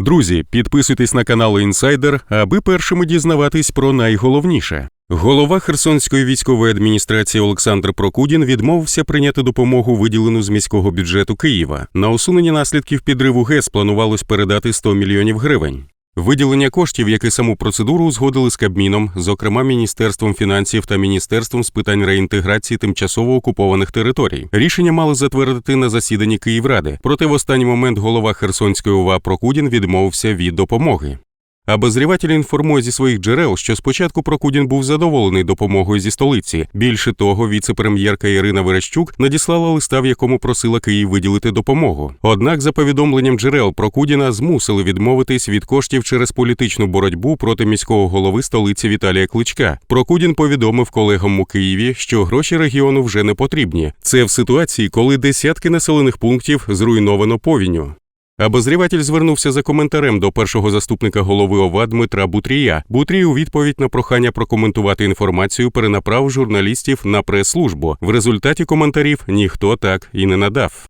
Друзі, підписуйтесь на канал Інсайдер, аби першими дізнаватись про найголовніше. Голова Херсонської військової адміністрації Олександр Прокудін відмовився прийняти допомогу, виділену з міського бюджету Києва. На усунення наслідків підриву ГЕС планувалось передати 100 мільйонів гривень. Виділення коштів, як і саму процедуру, узгодили з Кабміном, зокрема Міністерством фінансів та Міністерством з питань реінтеграції тимчасово окупованих територій. Рішення мали затвердити на засіданні Київради. Проте в останній момент голова Херсонської ОВА Прокудін відмовився від допомоги. А Обозріватель інформує зі своїх джерел, що спочатку Прокудін був задоволений допомогою зі столиці. Більше того, віце-прем'єрка Ірина Верещук надіслала листа, в якому просила Київ виділити допомогу. Однак, за повідомленням джерел Прокудіна, змусили відмовитись від коштів через політичну боротьбу проти міського голови столиці Віталія Кличка. Прокудін повідомив колегам у Києві, що гроші регіону вже не потрібні. Це в ситуації, коли десятки населених пунктів зруйновано повінню. Обозріватель звернувся за коментарем до першого заступника голови ОВА Дмитра Бутрія. Бутрій у відповідь на прохання прокоментувати інформацію перенаправ журналістів на прес-службу. В результаті коментарів ніхто так і не надав.